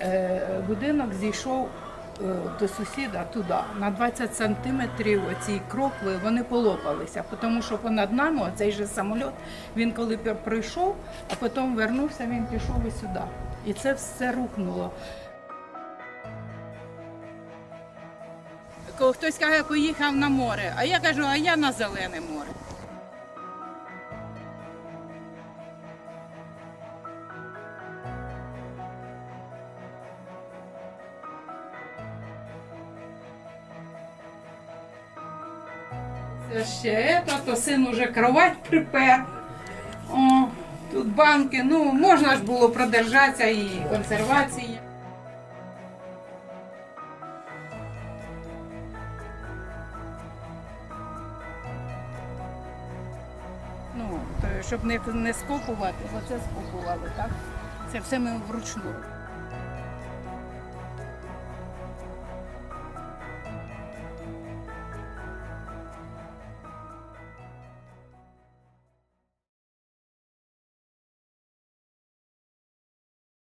е, будинок зійшов е, до сусіда туди. На 20 сантиметрів оці крокви вони полопалися, тому що понад нами цей же самоліт, він коли прийшов, а потім вернувся, він пішов і сюди. І це все рухнуло. Коли хтось каже, поїхав на море, а я кажу, а я на зелене море. Ще то, то син уже кровать припер. О, тут банки, ну можна ж було продержатися і консервації. Ну, то, щоб не, не скопувати, бо це скопували, так? Це все ми вручну.